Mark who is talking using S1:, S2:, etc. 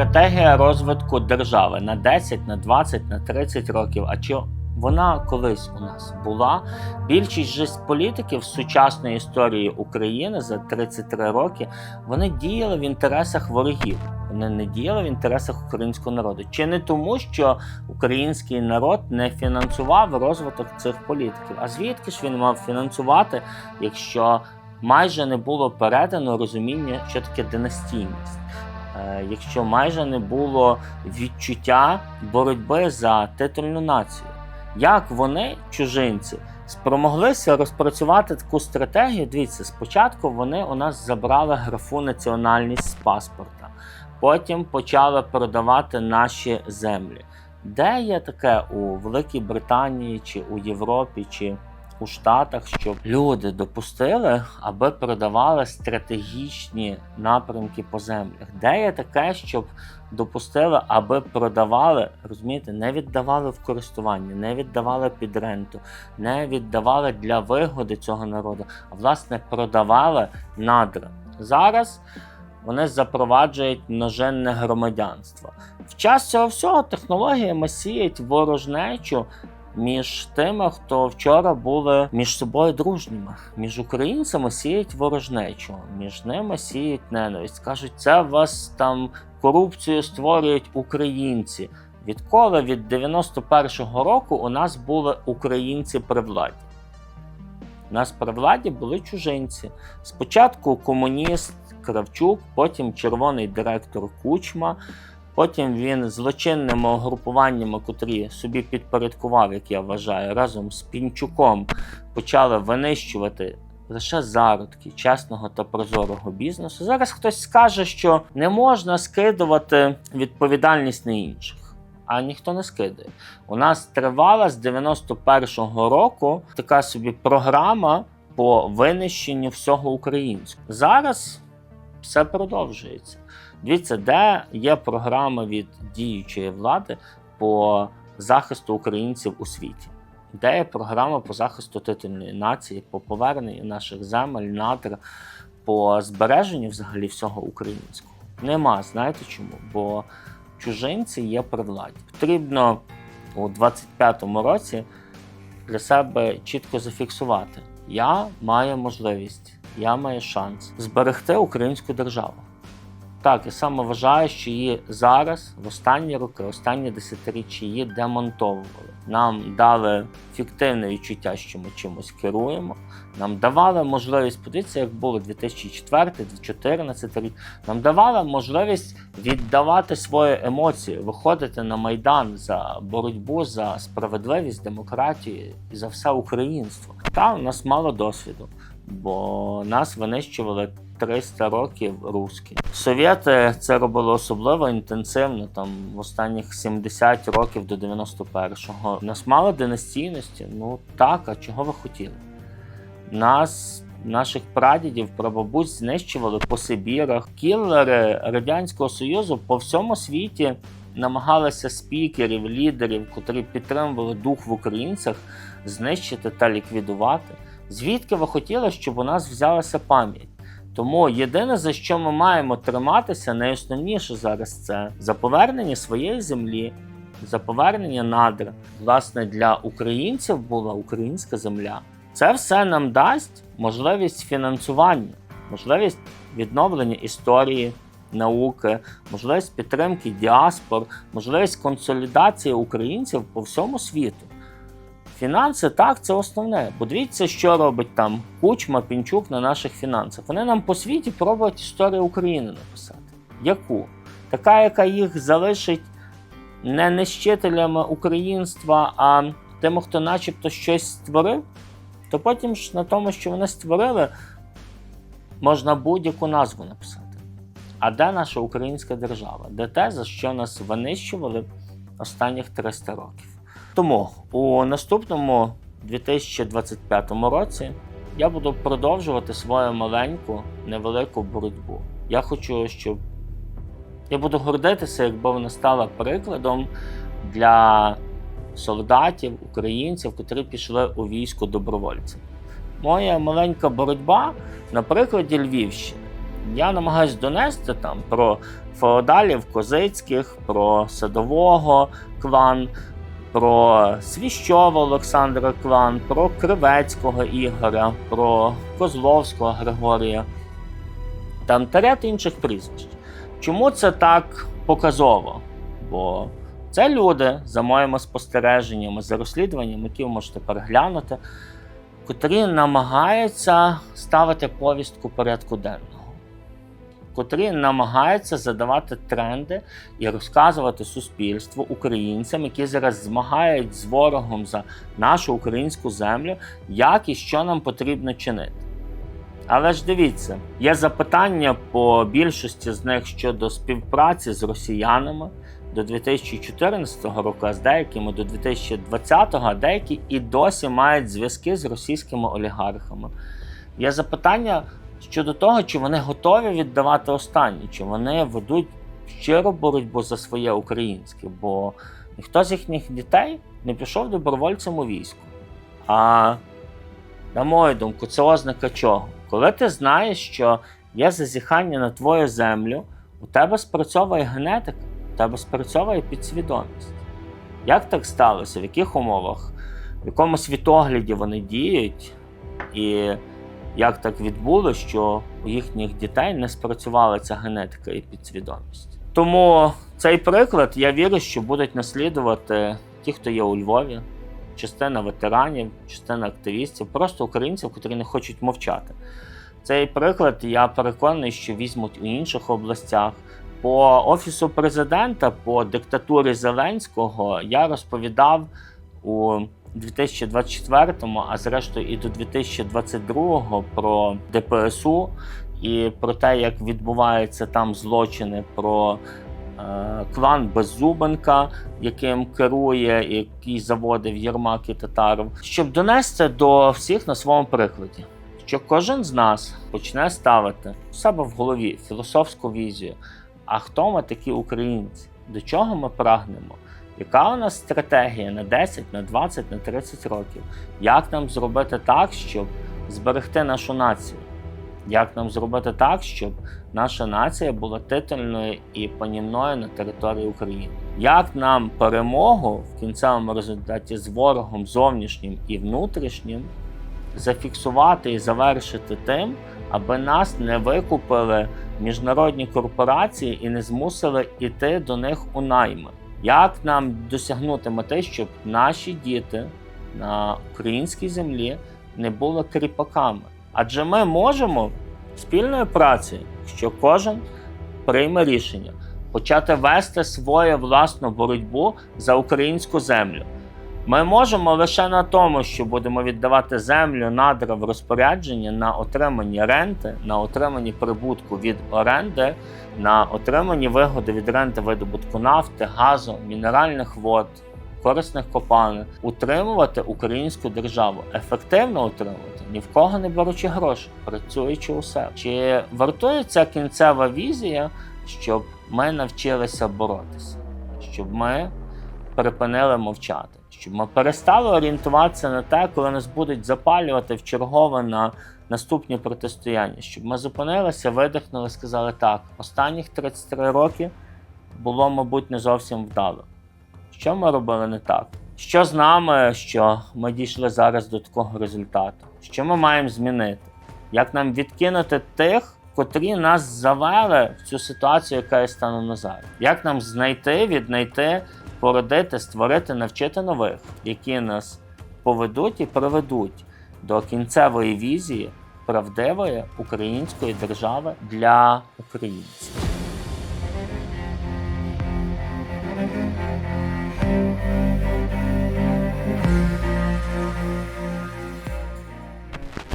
S1: стратегія розвитку держави на 10, на 20, на 30 років. А чи вона колись у нас була? Більшість же політиків сучасної історії України за 33 роки вони діяли в інтересах ворогів. Вони не діяли в інтересах українського народу. Чи не тому, що український народ не фінансував розвиток цих політиків? А звідки ж він мав фінансувати, якщо майже не було передано розуміння, що таке династійність? Е, Якщо майже не було відчуття боротьби за титульну націю, як вони, чужинці, спромоглися розпрацювати таку стратегію? Дивіться, спочатку вони у нас забрали графу національність з паспорта, потім почали продавати наші землі. Де є таке у Великій Британії, чи у Європі, чи у Штатах, щоб люди допустили, аби продавали стратегічні напрямки по землях? Де є таке, щоб допустили, аби продавали, розумієте, не віддавали в користування, не віддавали під ренту, не віддавали для вигоди цього народу, а власне продавали надра. Зараз вони запроваджують множинне громадянство. В час цього всього технологіями сіють ворожнечу між тими, хто вчора були між собою дружніми. Між українцями сіють ворожнечу, між ними сіють ненависть. Кажуть, це вас там корупцію створюють українці. Відколи від 91-го року у нас були українці при владі. У нас при владі були чужинці. Спочатку комуніст Кравчук, потім червоний директор Кучма. Потім він злочинними угрупуваннями, котрі собі підпорядкував, як я вважаю, разом з Пінчуком почали винищувати лише зародки чесного та прозорого бізнесу. Зараз хтось скаже, що не можна скидувати відповідальність на інших. А ніхто не скидає. У нас тривала з 91-го року така собі програма по винищенню всього українського. Зараз все продовжується. Дивіться, де є програма від діючої влади по захисту українців у світі, де є програма по захисту титульної нації, по поверненню наших земель, надр, по збереженню взагалі всього українського. Нема, знаєте чому? Бо чужинці є при владі. Потрібно у 25-му році для себе чітко зафіксувати: я маю можливість, я маю шанс зберегти українську державу. Так, і саме вважаю, що її зараз, в останні роки, останні десятиріччя, її демонтовували. Нам дали фіктивне відчуття, що ми чимось керуємо. Нам давали можливість, подивіться, як було 2004-2014 рік. Нам давали можливість віддавати свої емоції, виходити на майдан за боротьбу за справедливість, демократію і за все українство. Та у нас мало досвіду, бо нас винищували 300 років русські. Совєти це робили особливо інтенсивно, там в останніх 70 років до 91-го. Нас мало династійності. Ну так, а чого ви хотіли? Нас, наших прадідів, прабабусь знищували по Сибірах. Кілери Радянського Союзу по всьому світі намагалися спікерів, лідерів, котрі підтримували дух в українцях, знищити та ліквідувати. Звідки ви хотіли, щоб у нас взялася пам'ять? Тому єдине, за що ми маємо триматися, найосновніше зараз це за повернення своєї землі, за повернення надр. Власне, для українців була українська земля. Це все нам дасть можливість фінансування, можливість відновлення історії, науки, можливість підтримки діаспор, можливість консолідації українців по всьому світу. Фінанси так, це основне. Бо дивіться, що робить там Кучма, Пінчук на наших фінансах. Вони нам по світі пробують історію України написати. Яку? Така, яка їх залишить не нищителями українства, а тими, хто начебто щось створив, то потім ж на тому, що вони створили, можна будь-яку назву написати. А де наша українська держава? Де те, за що нас винищували останніх 300 років? Тому у наступному 2025 році я буду продовжувати свою маленьку невелику боротьбу. Я хочу, щоб я буду гордитися, якби вона стала прикладом для солдатів, українців, котрі пішли у військо добровольцями. Моя маленька боротьба на прикладі Львівщини. Я намагаюсь донести там про феодалів Козицьких, про Садового клан, про Свіщова Олександра клан, про Кривецького Ігоря, про Козловського Григорія, там та ряд інших прізвищ. Чому це так показово? Бо це люди, за моїми спостереженнями, за розслідуванням, які ви можете переглянути, котрі намагаються ставити повістку порядку денного, котрі намагаються задавати тренди і розказувати суспільству українцям, які зараз змагають з ворогом за нашу українську землю, як і що нам потрібно чинити. Але ж дивіться, є запитання по більшості з них щодо співпраці з росіянами до 2014 року, а з деякими до 2020, а деякі і досі мають зв'язки з російськими олігархами. Є запитання щодо того, чи вони готові віддавати останні, чи вони ведуть щиру боротьбу за своє українське, бо ніхто з їхніх дітей не пішов добровольцем у війську. А на мою думку, це ознака чого? Коли ти знаєш, що є зазіхання на твою землю, у тебе спрацьовує генетика, у тебе спрацьовує підсвідомість. Як так сталося? В яких умовах? В якому світогляді вони діють? І як так відбулося, що у їхніх дітей не спрацювала ця генетика і підсвідомість? Тому цей приклад я вірю, що будуть наслідувати ті, хто є у Львові, частина ветеранів, частина активістів, просто українців, котрі не хочуть мовчати. Цей приклад я переконаний, що візьмуть у інших областях. По офісу президента, по диктатурі Зеленського я розповідав у 2024, а зрештою і до 2022 про ДПСУ і про те, як відбуваються там злочини, про е, клан Беззубенка, яким керує, який заводив Єрмак і Татаров, щоб донести до всіх на своєму прикладі, що кожен з нас почне ставити у себе в голові філософську візію. А хто ми такі українці? До чого ми прагнемо? Яка у нас стратегія на 10, на 20, на 30 років? Як нам зробити так, щоб зберегти нашу націю? Як нам зробити так, щоб наша нація була титульною і панівною на території України? Як нам перемогу в кінцевому результаті з ворогом зовнішнім і внутрішнім зафіксувати і завершити тим, аби нас не викупили міжнародні корпорації і не змусили йти до них у найми? Як нам досягнути мети, щоб наші діти на українській землі не були кріпаками? Адже ми можемо спільною працею, що кожен прийме рішення, почати вести свою власну боротьбу за українську землю. Ми можемо лише на тому, що будемо віддавати землю надра в розпорядження на отримані ренти, на отримані прибутку від оренди, на отримані вигоди від ренти видобутку нафти, газу, мінеральних вод, корисних копалин, утримувати українську державу, ефективно утримувати, ні в кого не беручи гроші, працюючи у себе. Чи вартує ця кінцева візія, щоб ми навчилися боротися, щоб ми припинили мовчати, щоб ми перестали орієнтуватися на те, коли нас будуть запалювати в чергове на наступні протистояння, щоб ми зупинилися, видихнули, сказали так, останніх 33 роки було, мабуть, не зовсім вдало. Що ми робили не так? Що з нами, що ми дійшли зараз до такого результату? Що ми маємо змінити? Як нам відкинути тих, котрі нас завели в цю ситуацію, яка є станом на зараз? Як нам знайти, віднайти, породити, створити, навчити нових, які нас поведуть і приведуть до кінцевої візії правдивої української держави для українців?